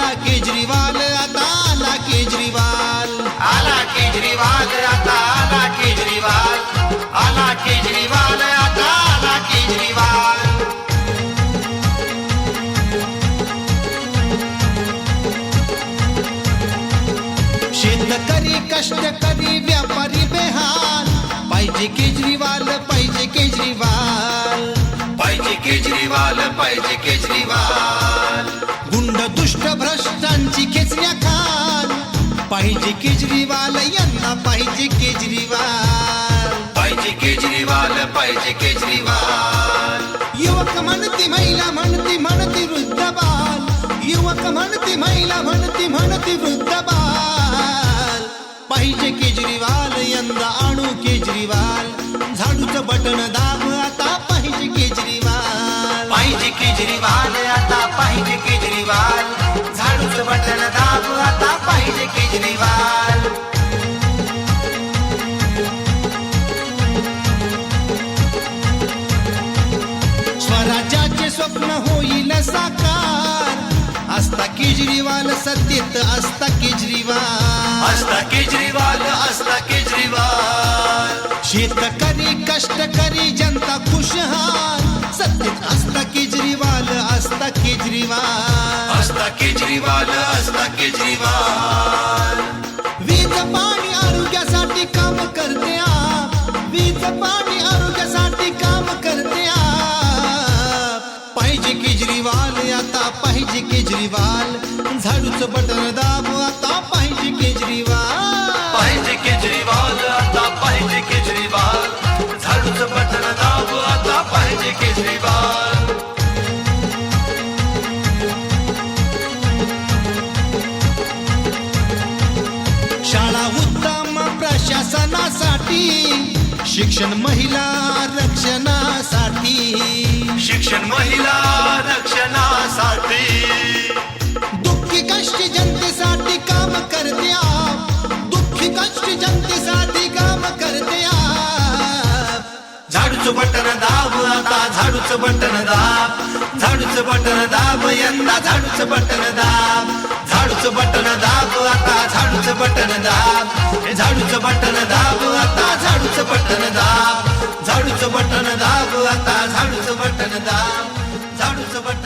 आला केजरीवाल आता आला केजरीवाल. आला केजरीवाल आता आला केजरीवाल. आला केजरीवाल आता आला केजरीवाल. शेतकरी कष्टकरी व्यापारी बेहाल. पाहिजे केजरीवाल पाहिजे भ्रष्टांची खेचण्या खान पाहिजे केजरीवाल यांना पाहिजे केजरीवाल. पाहिजे केजरीवाल पाहिजे केजरीवाल. युवक म्हणती महिला म्हणती म्हणती वृद्ध बाल युवक म्हणती महिला म्हणती म्हणती वृद्ध बाल पाहिजे केजरीवाल यंदा आणू केजरीवाल. झाडूचं बटन दाब स्वप्न होईल साकार. असता केजरीवाल सत्तेत असता केजरीवाल. असता केजरीवाल असता केजरीवाल. शेतकरी कष्टकरी जनता खुशहाल. सत्तेत असता केजरीवाल असता केजरीवाल. असता केजरीवाल असता केजरीवाल. पाहिजे केजरीवाल आता पाहिजे केजरीवाल. झाडूचं बटन दाब आता पाहिजे केजरीवाल. पाहिजे केजरीवाल आता पाहिजे केजरीवाल. झाडूचं बटन दाब आता पाहिजे केजरीवाल. शाळा उत्तम प्रशासनासाठी शिक्षण महिला रक्षणासाठी. शिक्षण महिला रक्षणासाठी. दुःखी कष्ट जनतेसाठी काम करते आप. दुःखी कष्ट जनतेसाठी काम करते आप. झाडूचं बटन दाब आता झाडूचं बटन दाब. झाडूचं बटन दाब यंदा झाडूचं बटन दाब. झाडूचं बटन दाब आता झाडूचं बटन दाब. झाडूचं बटन दाब आता झाडूचं बटन दाब. झाडूच बटन दाब आता झाडूचं बटन दाब झाडूचं बटन